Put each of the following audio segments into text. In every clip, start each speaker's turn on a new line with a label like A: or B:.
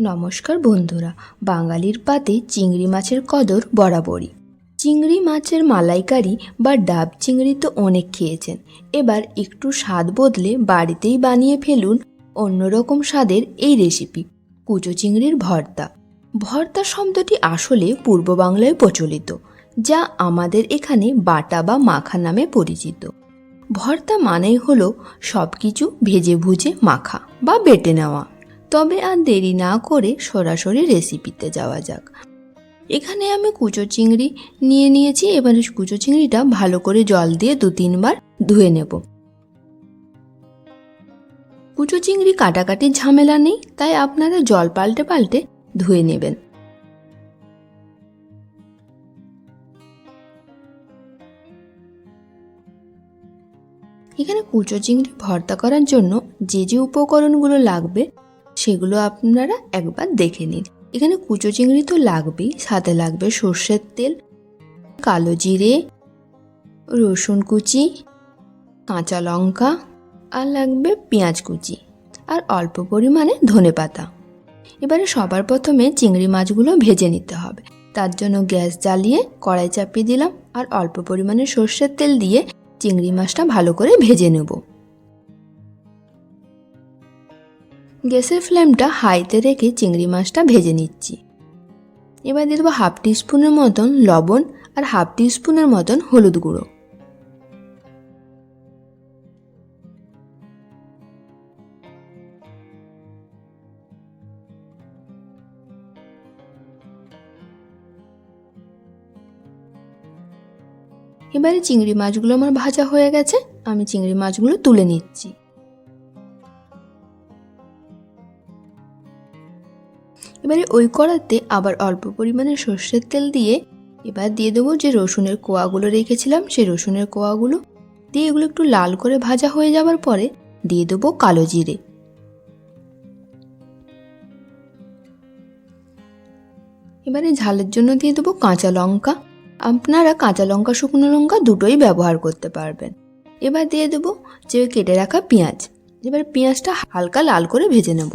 A: নমস্কার বন্ধুরা, বাঙালির পাতে চিংড়ি মাছের কদর বরাবরই। চিংড়ি মাছের মালাইকারি বা ডাব চিংড়ি তো অনেক খেয়েছেন। এবার একটু স্বাদ বদলে বাড়িতেই বানিয়ে ফেলুন অন্যরকম স্বাদের এই রেসিপি, কুচো চিংড়ির ভর্তা। ভর্তা শব্দটি আসলে পূর্ব বাংলায় প্রচলিত, যা আমাদের এখানে বাটা বা মাখা নামে পরিচিত। ভর্তা মানেই হলো সব কিছু ভেজে ভুজে মাখা বা বেটে নেওয়া। তবে আর দেরি না করে সরাসরি রেসিপিতে যাওয়া যাক। এখানে আমি কুচো চিংড়ি নিয়ে নিয়েছি, এবার কুচো চিংড়িটা ভালো করে জল দিয়ে দু তিনবার ধুয়ে নেব। কুচো চিংড়ি কাটাকাটির ঝামেলা নেই, তাই আপনারা জল পাল্টে পাল্টে ধুয়ে নেবেন। এখানে কুচো চিংড়ি ভর্তা করার জন্য যে যে উপকরণগুলো লাগবে সেগুলো আপনারা একবার দেখে নিন। এখানে কুচো চিংড়ি তো লাগবেই, সাথে লাগবে সর্ষের তেল, কালো জিরে, রসুন কুচি, কাঁচা লঙ্কা, আর লাগবে পেঁয়াজ কুচি, আর অল্প পরিমাণে ধনে পাতা। এবারে সবার প্রথমে চিংড়ি মাছগুলো ভেজে নিতে হবে। তার জন্য গ্যাস জ্বালিয়ে কড়াই চাপিয়ে দিলাম, আর অল্প পরিমাণে সর্ষের তেল দিয়ে চিংড়ি মাছটা ভালো করে ভেজে নেব। গ্যাসের ফ্লেমটা হাইতে রেখে চিংড়ি মাছটা ভেজে নিচ্ছি। এবার দিয়ে দেবো হাফ টিস্পুনের মতন লবণ আর হাফ টিস্পুনের মতন হলুদ গুঁড়ো। এবারে চিংড়ি মাছগুলো আমার ভাজা হয়ে গেছে, আমি চিংড়ি মাছগুলো তুলে নিচ্ছি। এবারে ওই কড়াতে আবার অল্প পরিমাণে সর্ষের তেল দিয়ে এবার দিয়ে দেবো যে রসুনের কোয়াগুলো রেখেছিলাম, সেই রসুনের কোয়াগুলো দিয়ে এগুলো একটু লাল করে ভাজা হয়ে যাওয়ার পরে দিয়ে দেবো কালো জিরে। এবারে ঝালের জন্য দিয়ে দেবো কাঁচা লঙ্কা। আপনারা কাঁচা লঙ্কা, শুকনো লঙ্কা দুটোই ব্যবহার করতে পারবেন। এবার দিয়ে দেবো যে কেটে রাখা পেঁয়াজ। এবার পেঁয়াজটা হালকা লাল করে ভেজে নেব।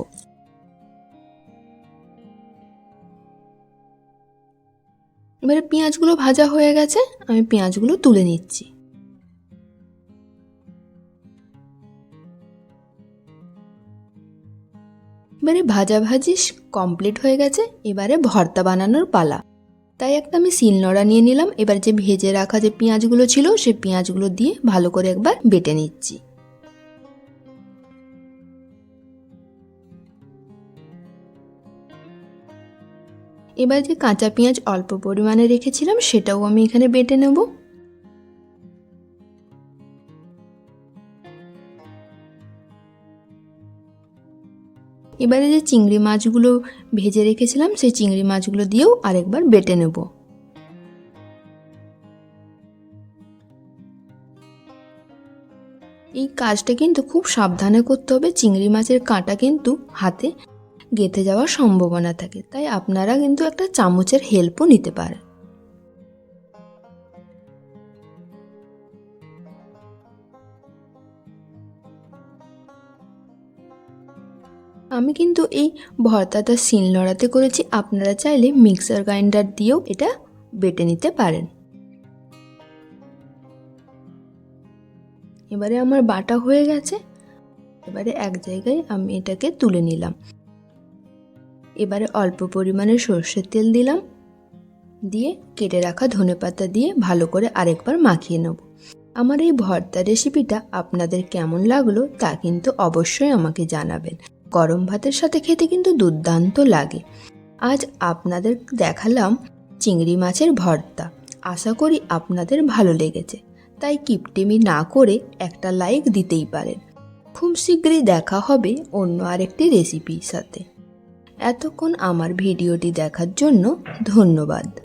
A: এবারে পেঁয়াজগুলো ভাজা হয়ে গেছে, আমি পেঁয়াজগুলো তুলে নিচ্ছি। এবারে ভাজা ভাজি কমপ্লিট হয়ে গেছে, এবারে ভর্তা বানানোর পালা। তাই একটা আমি শিলনোড়া নিয়ে নিলাম, এবার যে ভেজে রাখা যে পেঁয়াজগুলো ছিল সেই পেঁয়াজগুলো দিয়ে ভালো করে একবার বেটে নিচ্ছি। এবার যে কাঁচা পেঁয়াজ অল্প পরিমাণে রেখেছিলাম, সেটাও আমি এখানে বেটে নেব। এবারে যে চিংড়ি মাছগুলো ভেজে রেখেছিলাম, সেই চিংড়ি মাছগুলো দিয়েও আরেকবার বেটে নেব। এই কাজটা কিন্তু খুব সাবধানে করতে হবে। চিংড়ি মাছের কাঁটা কিন্তু হাতে গেঁথে যাওয়ার সম্ভাবনা থাকে। তাই আপনারা কিন্তু একটা চামচের হেল্পও নিতে পারেন। আমি কিন্তু এই ভর্তাটা শিলনোড়াতে করেছি। আপনারা চাইলে মিক্সার গ্রাইন্ডার দিয়েও এটা বেটে নিতে পারেন। এবারে আমার বাটা হয়ে গেছে। এবারে এক জায়গায় আমি এটাকে তুলে নিলাম। এবারে অল্প পরিমাণে সর্ষের তেল দিলাম। দিয়ে কেটে রাখা ধনেপাতা দিয়ে ভালো করে আরেকবার মাখিয়ে নেব। আমার এই ভর্তা রেসিপিটা আপনাদের কেমন লাগল তা কিন্তু অবশ্যই আমাকে জানাবেন। গরম ভাতের সাথে খেতে কিন্তু দুর্দান্ত লাগে। আজ আপনাদের দেখালাম চিংড়ি মাছের ভর্তা। আশা করি আপনাদের ভালো লেগেছে। তাই কিপটিমি না করে একটা লাইক দিতেই পারেন। খুব শীঘ্রই দেখা হবে অন্য আরেকটি রেসিপির সাথে। এতক্ষণ আমার ভিডিওটি দেখার জন্য ধন্যবাদ।